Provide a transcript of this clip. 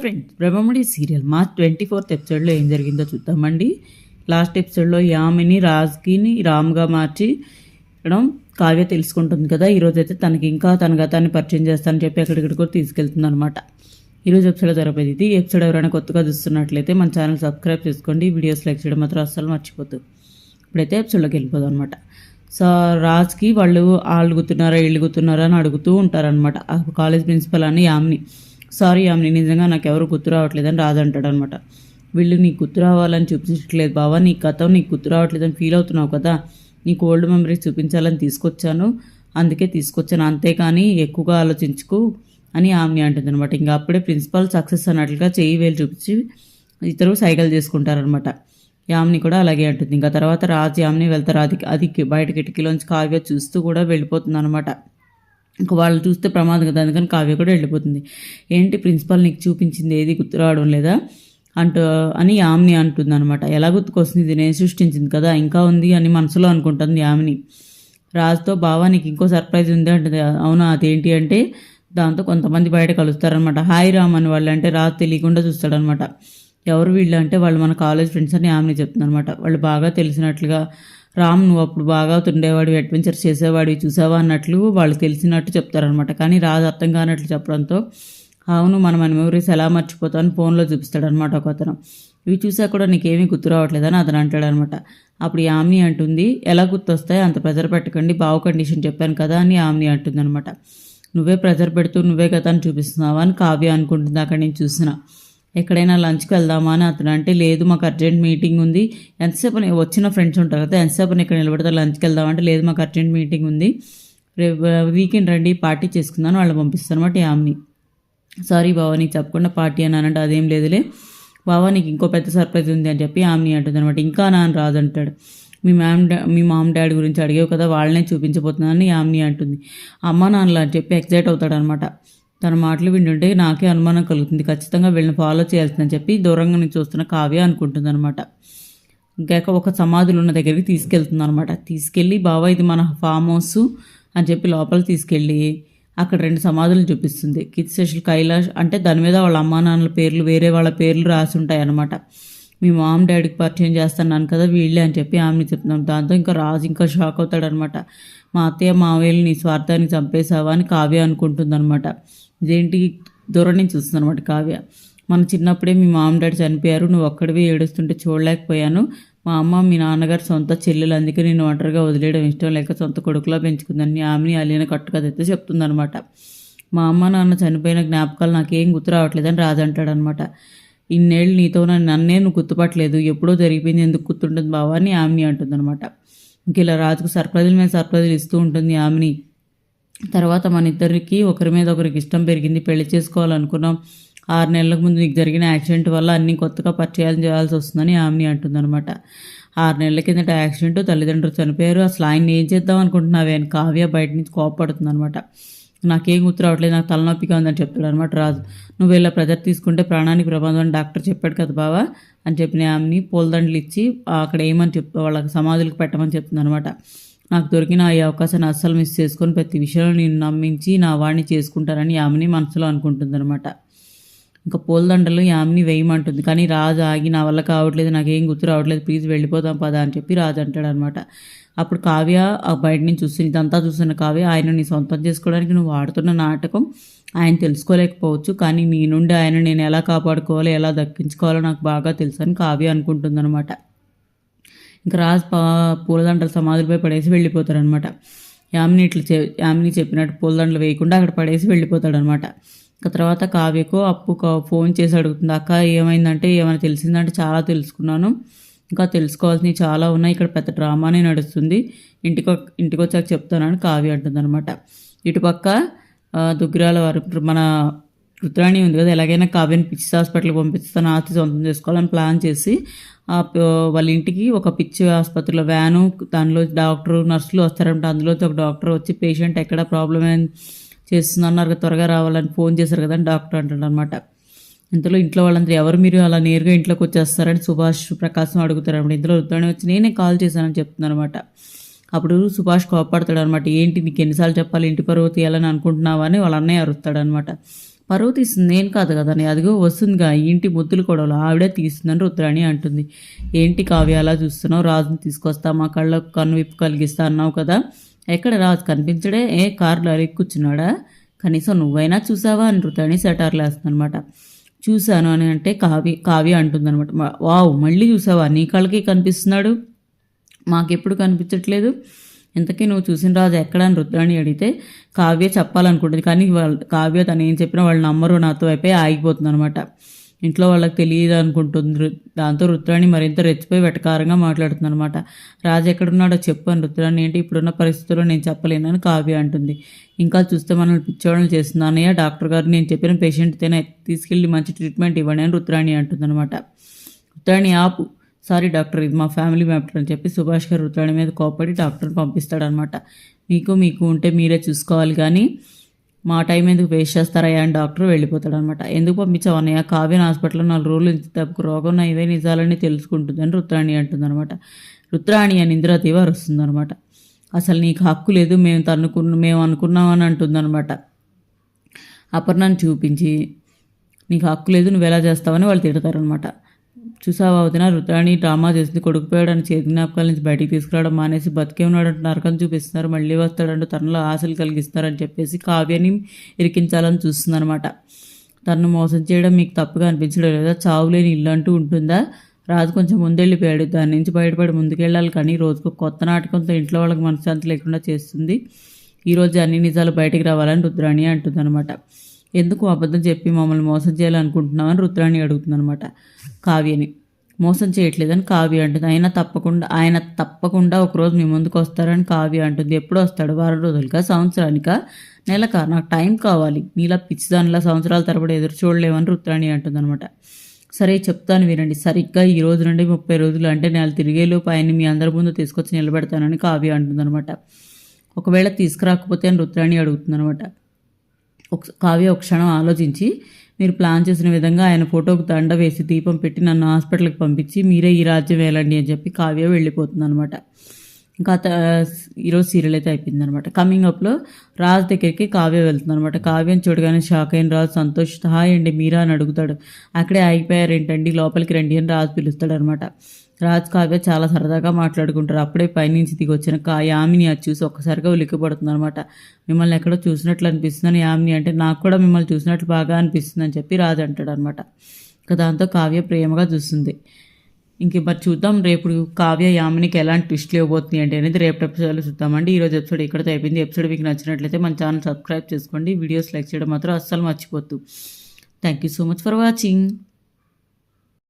Friends Brahmamudi serial. మా twenty fourth ఎపిసోడ్లో ఏం జరిగిందో చూద్దామండి. లాస్ట్ ఎపిసోడ్లో యామిని రాజ్కిని రామ్గా మార్చి కావ్య తెలుసుకుంటుంది కదా. ఈరోజు అయితే తనకి ఇంకా తన గతాన్ని పరిచయం చేస్తానని చెప్పి ఎక్కడికి కూడా తీసుకెళ్తుంది అనమాట ఈరోజు ఎపిసోడ్ జరపేది ఇది. ఎపిసోడ్ ఎవరైనా కొత్తగా చూస్తున్నట్లయితే మన ఛానల్ సబ్స్క్రైబ్ చేసుకోండి. వీడియోస్ లైక్ చేయడం మాత్రం అస్సలు మర్చిపోద్దు. ఇప్పుడైతే ఎపిసోడ్లోకి వెళ్ళిపోదాం అనమాట సో రాజ్కి వాళ్ళు వాళ్ళు గుతున్నారా వీళ్ళు గుతున్నారా అని అడుగుతూ ఉంటారనమాట కాలేజ్ ప్రిన్సిపల్ అని యామిని. సారీ యామిని నిజంగా నాకు ఎవరు గుర్తు రావట్లేదని రాజు అంటాడు అనమాట వీళ్ళు నీకు గుర్తు రావాలని చూపించట్లేదు బావా నీ కథ నీకు గుర్తు రావట్లేదని ఫీల్ అవుతున్నావు కదా. నీకు ఓల్డ్ మెమరీస్ చూపించాలని తీసుకొచ్చాను. అందుకే తీసుకొచ్చాను. అంతేకాని ఎక్కువగా ఆలోచించుకు అని ఆమె అంటుంది అనమాట ఇంకా అప్పుడే ప్రిన్సిపల్ సక్సెస్ అన్నట్లుగా చేయి వేలు చూపించి ఇద్దరు సైకిల్ చేసుకుంటారనమాట యామిని కూడా అలాగే అంటుంది. ఇంకా తర్వాత రాజు యామిని వెళ్తారు అది అది బయట కిటికీలోంచి కావ్య చూస్తూ కూడా వెళ్ళిపోతుంది అనమాట ఇంకా వాళ్ళు చూస్తే ప్రమాదం కదా అందుకని కావ్య కూడా వెళ్ళిపోతుంది. ఏంటి ప్రిన్సిపల్ నీకు చూపించింది ఏది గుర్తు రావడం లేదా? అంటూ అని యామిని అంటుంది అనమాట ఎలా గుర్తుకొస్తుంది? ఇది నేను సృష్టించింది కదా ఇంకా ఉంది అని మనసులో అనుకుంటుంది యామిని. రాజుతో బావా నీకు ఇంకో సర్ప్రైజ్ ఉంది అంటుంది. అవునా అదేంటి? అంటే దాంతో కొంతమంది బయట కలుస్తారనమాట హాయ్ రామ్ అని వాళ్ళు అంటే రాజు తెలియకుండా చూస్తాడనమాట ఎవరు వీళ్ళు అంటే వాళ్ళు మన కాలేజ్ ఫ్రెండ్స్ అని ఆమెని చెప్తుందనమాట వాళ్ళు బాగా తెలిసినట్లుగా రామ్ నువ్వు అప్పుడు బాగా తుండేవాడివి అడ్వెంచర్ చేసేవాడివి చూసావా అన్నట్లు వాళ్ళు తెలిసినట్టు చెప్తారనమాట కానీ రాజు అర్థం కానట్లు చెప్పడంతో అవును మన మన మెమరీస్ ఎలా మర్చిపోతాను ఫోన్లో చూపిస్తాడనమాట ఒక అతను ఇవి చూసా కూడా నీకేమీ గుర్తు రావట్లేదని అతను అంటాడనమాట అప్పుడు యామ్ని అంటుంది ఎలా గుర్తొస్తాయి? అంత ప్రెజర్ పెట్టకండి బావు కండిషన్ చెప్పాను కదా అని యామ్ని అంటుంది అనమాట నువ్వే ప్రెజర్ పెడుతూ నువ్వే గతాన్ని చూపిస్తున్నావా అని కావ్య అనుకుంటుంది అక్కడ నేను చూసినా. ఎక్కడైనా లంచ్కి వెళ్దామా అని అతను అంటే లేదు మాకు అర్జెంట్ మీటింగ్ ఉంది. ఎంతసేపు వచ్చిన ఫ్రెండ్స్ ఉంటారు కదా ఎంతసేపు ఇక్కడ నిలబడితే లంచ్కి వెళ్దామంటే లేదు మాకు అర్జెంట్ మీటింగ్ ఉంది. రేపు వీకెండ్ రండి పార్టీ చేసుకుందాను వాళ్ళు పంపిస్తాను అనమాట యామిని సారీ బావా నీకు చెప్పకుండా పార్టీ అని అనంటే అదేం లేదులే. బావా నీకు ఇంకో పెద్ద సర్ప్రైజ్ ఉంది అని చెప్పి ఆమెని అంటుంది అనమాట ఇంకా నాన్న రాదంటాడు. మీ మ్యామ్ మీ మామ్ డాడీ గురించి అడిగావు కదా వాళ్ళనే చూపించబోతున్నానని ఆమెని అంటుంది. అమ్మ నాన్నలు అని చెప్పి ఎగ్జైట్ అవుతాడనమాట తన మాటలు వింటుంటే నాకే అనుమానం కలుగుతుంది ఖచ్చితంగా వీళ్ళని ఫాలో చేయాల్సిందని చెప్పి దూరంగా నుంచి చూస్తున్న కావ్య అనుకుంటుంది అనమాట ఇంకాక ఒక సమాధులు ఉన్న దగ్గరికి తీసుకెళ్తుంది అనమాట తీసుకెళ్ళి బావా ఇది మన ఫామ్ హౌస్ అని చెప్పి లోపల తీసుకెళ్ళి అక్కడ రెండు సమాధులు చూపిస్తుంది. కిత్ కైలాష్ అంటే దాని మీద వాళ్ళ అమ్మా నాన్నల పేర్లు వేరే వాళ్ళ పేర్లు రాసి ఉంటాయి అనమాట మీ మామ్ డాడీకి పరిచయం చేస్తున్నాను కదా వీళ్ళే అని చెప్పి ఆమెని చెప్తున్నాం. దాంతో ఇంకా రాజు ఇంకా షాక్ అవుతాడనమాట మా అత్తయ్య మావేలు నీ స్వార్థాన్ని చంపేశావా అని కావ్య అనుకుంటుందన్నమాట. ఇదేంటి? దూరం నుంచి చూస్తుంది అనమాట కావ్య. మన చిన్నప్పుడే మీ మామ డాడీ చనిపోయారు నువ్వు ఒక్కడివి ఏడుస్తుంటే చూడలేకపోయాను. మా అమ్మ మీ నాన్నగారు సొంత చెల్లెలు అందుకే నేను ఒంటరిగా వదిలేయడం ఇష్టం లేక సొంత కొడుకులా పెంచుకుందని ఆమెని అలీన కట్టుకదైతే చెప్తుందనమాట మా అమ్మ నాన్న చనిపోయిన జ్ఞాపకాలు నాకేం గుర్తు రావట్లేదని రాజు అంటాడనమాట ఇన్నేళ్ళు నీతో నన్ను నన్నే నువ్వు గుర్తుపట్టలేదు. ఎప్పుడో జరిగిపోయింది ఎందుకు గుర్తుంటుంది బావా అని ఆమెని అంటుందన్నమాట. ఇంక ఇలా రాజుకు సర్ప్రైజులు మీద సర్ప్రైజులు ఇస్తూ ఉంటుంది ఆమెని. తర్వాత మన ఇద్దరికి ఒకరి మీద ఒకరికి ఇష్టం పెరిగింది పెళ్ళి చేసుకోవాలనుకున్నాం. ఆరు నెలలకు ముందు నీకు జరిగిన యాక్సిడెంట్ వల్ల అన్నీ కొత్తగా పరిచయాలు చేయాల్సి వస్తుందని ఆమెని అంటుందన్నమాట. ఆరు నెలల కిందట యాక్సిడెంట్ తల్లిదండ్రులు చనిపోయారు. అసలు ఆయన ఏం చేద్దాం అనుకుంటున్నావే అని కావ్య బయట నుంచి కోపడుతుంది అనమాట నాకేం గుర్తు రావట్లేదు నాకు తలనొప్పిగా ఉందని చెప్తాడు అనమాట రాజు. నువ్వు ఇలా ప్రెజర్ తీసుకుంటే ప్రాణానికి ప్రమాదం అని డాక్టర్ చెప్పాడు కదా బావా అని చెప్పిన ఆమెని పూలదండలు ఇచ్చి అక్కడ ఏమని చెప్ వాళ్ళకి సమాధులకు పెట్టమని చెప్తుంది అనమాట నాకు దొరికిన ఈ అవకాశాన్ని అస్సలు మిస్ చేసుకొని. ప్రతి విషయంలో నేను నమ్మించి నా వాడిని చేసుకుంటారని యామిని మనసులో అనుకుంటుందన్నమాట. ఇంకా పూలదండలు యామిని వేయమంటుంది. కానీ రాజు ఆగి నా వల్ల కావట్లేదు నాకేం గుర్తు రావట్లేదు ప్లీజ్ వెళ్ళిపోదాం పదా అని చెప్పి రాజు అంటాడు అనమాట అప్పుడు కావ్య ఆ బయట నుంచి చూస్తుంది. ఇదంతా చూస్తున్న కావ్య ఆయన నీ సొంతం చేసుకోవడానికి నువ్వు ఆడుతున్న నాటకం ఆయన తెలుసుకోలేకపోవచ్చు. కానీ నీ నుండి ఆయన నేను ఎలా కాపాడుకోవాలో ఎలా దక్కించుకోవాలో నాకు బాగా తెలుసు అని కావ్య అనుకుంటుందన్నమాట. ఇంకా రాజు పూలదండలు సమాధులపై పడేసి వెళ్ళిపోతాడనమాట. యామిని ఇట్లా చె యామిని చెప్పినట్టు పూలదండలు వేయకుండా అక్కడ పడేసి వెళ్ళిపోతాడనమాట. ఇంకా తర్వాత కావ్యకు అప్పు ఫోన్ చేసి అడుగుతుంది అక్క ఏమైందంటే ఏమైనా తెలిసిందంటే చాలా తెలుసుకున్నాను. ఇంకా తెలుసుకోవాల్సినవి చాలా ఉన్నాయి ఇక్కడ పెద్ద డ్రామానే నడుస్తుంది. ఇంటికి ఇంటికి వచ్చాక చెప్తానని కావ్య అంటుందన్నమాట ఇటుపక్క దుగ్గిరాల వారు మన రుద్రాణి ఉంది కదా ఎలాగైనా కావ్యని పిచ్చి హాస్పిటల్కి పంపిస్తాను ఆస్తి సొంతం చేసుకోవాలని ప్లాన్ చేసి ఆ వాళ్ళ ఇంటికి ఒక పిచ్చి ఆసుపత్రిలో వ్యాను దానిలో డాక్టర్ నర్సులు వస్తారంట. అందులో ఒక డాక్టర్ వచ్చి పేషెంట్ ఎక్కడ ప్రాబ్లం ఏం చేస్తుందన్నారు త్వరగా రావాలని ఫోన్ చేశారు కదా అని డాక్టర్ అంటాడు అనమాట ఇంతలో ఇంట్లో వాళ్ళందరూ ఎవరు మీరు అలా నేరుగా ఇంట్లోకి వచ్చేస్తారని సుభాష్ ప్రకాశం అడుగుతారు ఇందులో రుద్రాణి వచ్చి నేనే కాల్ చేశానని చెప్తున్నాను అనమాట అప్పుడు సుభాష్ కోపడతాడు అనమాట ఏంటి నీకు ఎన్నిసార్లు చెప్పాలి? ఇంటి పరువు తీయాలని అనుకుంటున్నావా? అని వాళ్ళ అన్నయ్య అరుస్తాడనమాట పరువు తీసింది నేను కాదు కదా అని అదిగో వస్తుందిగా ఇంటి ముద్దులు కొడవలు ఆవిడే తీస్తుందని రుద్రాణి అంటుంది. ఏంటి కావ్య అలా చూస్తున్నావు? రాజుని తీసుకొస్తా మా కళ్ళకు కన్ను విప్పు కలిగిస్తా అన్నావు కదా. ఎక్కడ రాజు కనిపించడే? ఏ కారులో అరిగి కూర్చున్నాడా కనీసం నువ్వైనా చూసావా? అని రుద్రాణి సెటార్లు వేస్తుందనమాట చూశాను అని అంటే కావ్య కావ్య అంటుందనమాట వావ్ మళ్ళీ చూసావా? నీ కళ్ళకి కనిపిస్తున్నాడు? మాకెప్పుడు కనిపించట్లేదు? ఇంతకీ నువ్వు చూసిన రాజు ఎక్కడ అని రుద్రాణి అడిగితే కావ్య చెప్పాలనుకుంటుంది. కానీ వాళ్ళు కావ్య తను ఏం చెప్పినా వాళ్ళు నమ్మరు నాతో అయిపోయి ఆగిపోతుంది అనమాట ఇంట్లో వాళ్ళకి తెలియదు అనుకుంటుంది దాంతో రుద్రాణి మరింత రెచ్చిపోయి వెటకారంగా మాట్లాడుతుంది అనమాట రాజు ఎక్కడున్నాడో చెప్పు అని రుద్రాణి ఏంటి ఇప్పుడున్న పరిస్థితుల్లో నేను చెప్పలేనని కావ్య అంటుంది. ఇంకా చూస్తే మనల్ని పిచ్చోళ్ళని చేస్తున్నానయ్య డాక్టర్ గారు నేను చెప్పిన పేషెంట్తోనే తీసుకెళ్ళి మంచి ట్రీట్మెంట్ ఇవ్వండి అని రుద్రాణి అంటుంది అనమాట రుద్రాణి ఆపు. సారీ డాక్టర్ ఇది మా ఫ్యామిలీ మ్యాటర్ అని చెప్పి సుభాష్ గారు రుద్రాణి మీద కోపడి డాక్టర్ని పంపిస్తాడనమాట మీకు మీకు ఉంటే మీరే చూసుకోవాలి కానీ మా టైం ఎందుకు వేస్ట్ చేస్తారయ్యా అని డాక్టర్ వెళ్ళిపోతాడనమాట ఎందుకు పంపించామన్నయ్య కావ్యన్ హాస్పిటల్లో నాలుగు రోజులు నుంచి తప్పుకు రోగం నా నిజాలని తెలుసుకుంటుందని రుద్రాణి అంటుందన్నమాట. రుద్రాణి అని ఇందిరాదేవి అరుస్తుందన్నమాట అసలు నీకు హక్కు లేదు మేము తన్నుకున్న మేము అనుకున్నామని అంటుందన్నమాట. అపర్ణను చూపించి నీకు హక్కు లేదు నువ్వు ఎలా చేస్తావని వాళ్ళు తిడతారనమాట చూసావా వదిన? రుద్రాణి డ్రామా చేసింది కొడుకుపోయాడని చేతి జ్ఞాపకాల నుంచి బయటికి తీసుకురావడం మానేసి బతికే ఉన్నాడంటూ నరకం చూపిస్తున్నారు. మళ్ళీ వస్తాడంటూ తనలో ఆశలు కలిగిస్తారని చెప్పేసి కావ్యని ఇరికించాలని చూస్తుందనమాట తనను మోసం చేయడం మీకు తప్పుగా అనిపించడం లేదా చావులేని ఇల్లు అంటూ ఉంటుందా? రాజు కొంచెం ముందెళ్ళిపోయాడు. దాని నుంచి బయటపడి ముందుకెళ్ళాలి కానీ రోజుకు కొత్త నాటకంతో ఇంట్లో వాళ్ళకి మనశ్శాంతి లేకుండా చేస్తుంది. ఈరోజు అన్ని నిజాలు బయటికి రావాలని రుద్రాణి అంటుందన్నమాట. ఎందుకు అబద్ధం చెప్పి మమ్మల్ని మోసం చేయాలనుకుంటున్నామని రుద్రాణి అడుగుతుందనమాట కావ్యని. మోసం చేయట్లేదని కావ్య అంటుంది. అయినా తప్పకుండా ఆయన తప్పకుండా ఒకరోజు మీ ముందుకు వస్తారని కావ్య అంటుంది. ఎప్పుడు వస్తాడు? వారం రోజులుగా సంవత్సరానిక? నెలక? నాకు టైం కావాలి. నీలా పిచ్చిదానిలా సంవత్సరాల తరబడి ఎదురు చూడలేమని రుద్రాణి అంటుందన్నమాట. సరే చెప్తాను వినండి. సరిగ్గా ఈ రోజు నుండి ముప్పై రోజులు అంటే నెల తిరిగేలోపు ఆయన్ని మీ అందరి ముందు తీసుకొచ్చి నిలబెడతానని కావ్య అంటుందన్నమాట. ఒకవేళ తీసుకురాకపోతే అని రుద్రాణి అడుగుతుందనమాట ఒక కావ్య ఒక క్షణం ఆలోచించి మీరు ప్లాన్ చేసిన విధంగా ఆయన ఫోటోకు దండ వేసి దీపం పెట్టి నన్ను హాస్పిటల్కి పంపించి మీరే ఈ రాజ్యం వేలండి అని చెప్పి కావ్య వెళ్ళిపోతుంది అనమాట ఇంకా త- ఈరోజు సీరియల్ అయితే అయిపోయింది అనమాట కమింగ్ అప్లో రాజు దగ్గరికి కావ్య వెళ్తుంది అనమాట కావ్యం చూడగానే షాక్ అయిన రాజు సంతోష్ హాయ్ అండి మీరా? అని అడుగుతాడు. అక్కడే ఆగిపోయారు ఏంటండి లోపలికి రండి అని రాజు పిలుస్తాడు అనమాట రాజ్ కావ్య చాలా సరదాగా మాట్లాడుకుంటారు. అప్పుడే పైనుంచి దిగి వచ్చిన కా యామిని అది చూసి ఒక్కసారిగా ఉలిక్కిపడుతుంది అనమాట మిమ్మల్ని ఎక్కడో చూసినట్లు అనిపిస్తుందని యామిని అంటే నాకు కూడా మిమ్మల్ని చూసినట్లు బాగా అనిపిస్తుంది అని చెప్పి రాజు అంటాడు అనమాట ఇక దాంతో కావ్య ప్రేమగా చూస్తుంది. ఇంక మరి చూద్దాం. రేపు కావ్య యామినికి ఎలాంటి ట్విస్ట్లు ఇవ్వబోతుంది అంటే అనేది రేపు ఎపిసోడ్లో చూద్దామండి. ఈరోజు ఎపిసోడ్ ఇక్కడితో అయిపోయింది. ఎపిసోడ్ మీకు నచ్చినట్లయితే మన ఛానల్ సబ్స్క్రైబ్ చేసుకోండి. వీడియోస్ లైక్ చేయడం మాత్రం అస్సలు మర్చిపోద్దు. Thank you so much for watching